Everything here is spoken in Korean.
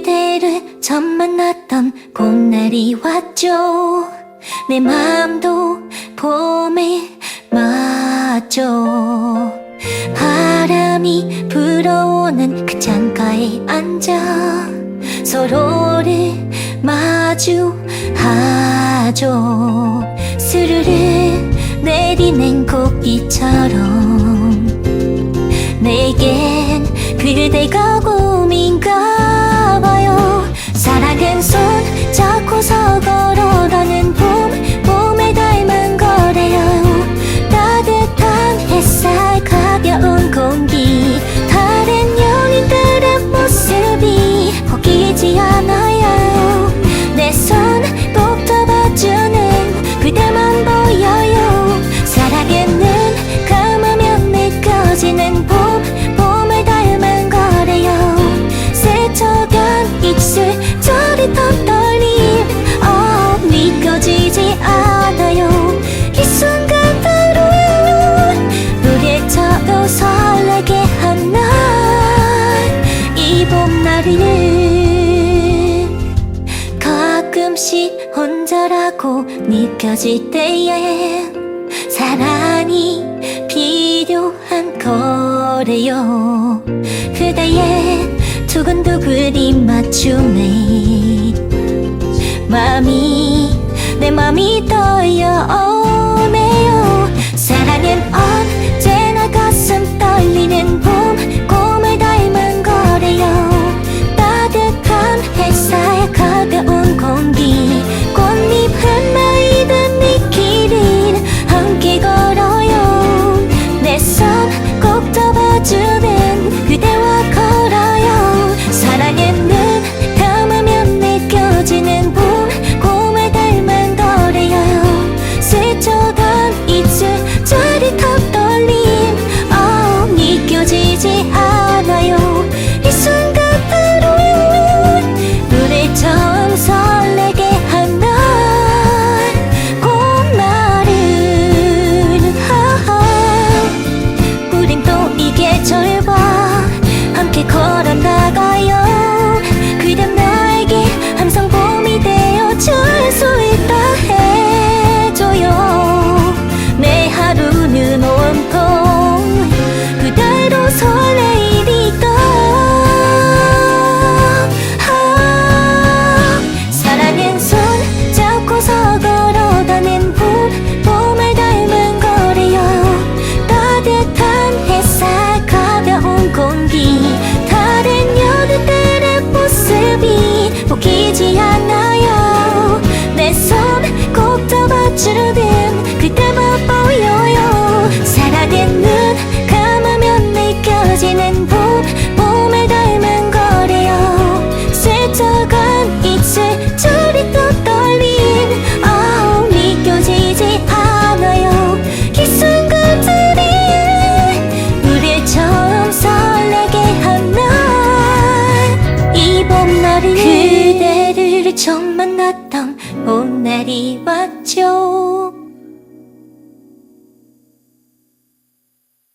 그대를 처음 만났던 봄날이 왔죠. 내 마음도 봄에 맞죠. 바람이 불어오는 그 창가에 앉아 서로를 마주하죠. 스르르 내리는 꽃비처럼 내겐 그대가 꿈인가 가끔씩 혼자라고 느껴질 때에 사랑이 필요한 거래요. 그대의 두근두근 입맞춤에 마음이 내 마음이 떨려오네요 사랑은 to be 꼭 잡아주는 그때만 보여요. 사랑은 눈 감으면 느껴지는 봄 봄을 닮은 거래요. 스쳐간 입술 저릿한 떨림 아 믿겨지지 않아요. 이 순간들이 우릴 처음 설레게 한날 이 봄날이 그대를 처음 만났던 봄날이 왔 죠